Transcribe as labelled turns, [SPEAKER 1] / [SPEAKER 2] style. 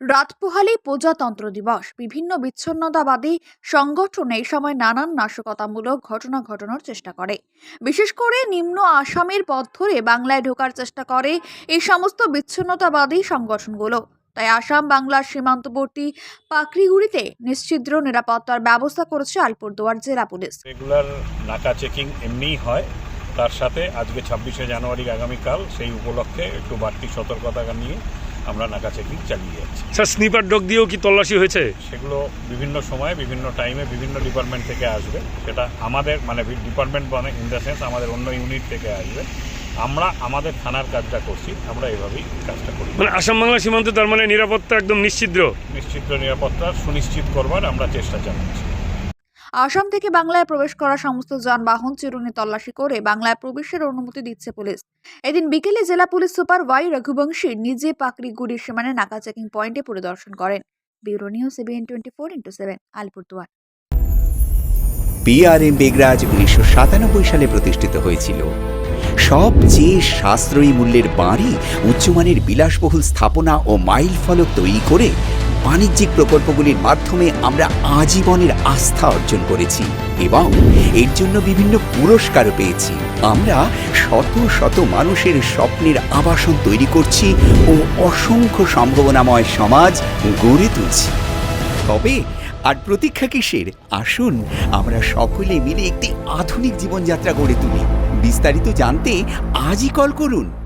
[SPEAKER 1] রাত পোহালেই প্রজাতন্ত্র দিবস। বিভিন্ন বিচ্ছিন্নতাবাদী সংগঠন এই সময় নানান নাশকতামূলক ঘটনা ঘটানোর চেষ্টা করে। বিশেষ করে নিম্ন আসামের পথ ধরে বাংলায় ঢোকার চেষ্টা করে এই সমস্ত বিচ্ছিন্নতাবাদী সংগঠনগুলো। তাই আসাম, বাংলার সীমান্তবর্তী পাকড়িগুড়িতে নিশ্চিদ্র নিরাপত্তার ব্যবস্থা করেছে আলিপুরদুয়ার জেলা পুলিশ।
[SPEAKER 2] রেগুলার নাকা চেকিং এমনিই হয়। তার সাথে আজকে ছাব্বিশে জানুয়ারি আগামীকাল সেই উপলক্ষে একটু বাড়তি সতর্কতা নিয়ে আমরা নাকা চেকিং চালিয়ে যাচ্ছি।
[SPEAKER 3] স্যার স্নিপার ডগ দিয়েও কি তল্লাশি হয়েছে?
[SPEAKER 2] সেগুলো বিভিন্ন সময়ে বিভিন্ন টাইমে বিভিন্ন ডিপার্টমেন্ট থেকে আসবে। সেটা আমাদের মানে ডিপার্টমেন্ট মানে ইন দ্য সেন্স আমাদের অন্য ইউনিট থেকে আসবে। আমরা আমাদের থানার কাজটা করছি আমরা এভাবেই কাজটা করি।
[SPEAKER 3] মানে আসাম বাংলা সীমান্তে তার মানে নিরাপত্তা একদম নিশ্চিদ্র?
[SPEAKER 2] নিশ্চিত নিরাপত্তা সুনিশ্চিত করবার আমরা চেষ্টা চালাচ্ছি।
[SPEAKER 1] আসাম থেকে বাংলায় প্রবেশ করা সমস্ত যানবাহন চিরুনি তল্লাশি করে বাংলায় প্রবেশের অনুমতি দিচ্ছে পুলিশ। এদিন বিকেলে জেলা পুলিশ সুপার ওয়াই রঘুবংশী নিজে পাকড়িগুড়ির সীমানে নাকা চেকিং পয়েন্টে পরিদর্শন করেন। Bureau news CBN twenty four into seven Alipurduar
[SPEAKER 4] PRM বেগরাজ উনিশশো সাতানব্বই সালে প্রতিষ্ঠিত হয়েছিল। সবচেয়ে সাশ্রয়ী মূল্যের বাড়ি, উচ্চমানের বিলাসবহুল স্থাপনা ও মাইল ফলক তৈরি করে বাণিজ্যিক প্রকল্পগুলির মাধ্যমে আমরা আজীবনের আস্থা অর্জন করেছি এবং এর জন্য বিভিন্ন পুরস্কারও পেয়েছি। আমরা শত শত মানুষের স্বপ্নের আবাসন তৈরি করছি ও অসংখ্য সম্ভাবনাময় সমাজ গড়ে তুলছি। তবে আর প্রতীক্ষা কিসের? আসুন, আমরা সকলে মিলে একটি আধুনিক জীবনযাত্রা গড়ে তুলি। বিস্তারিত জানতে আজই কল করুন।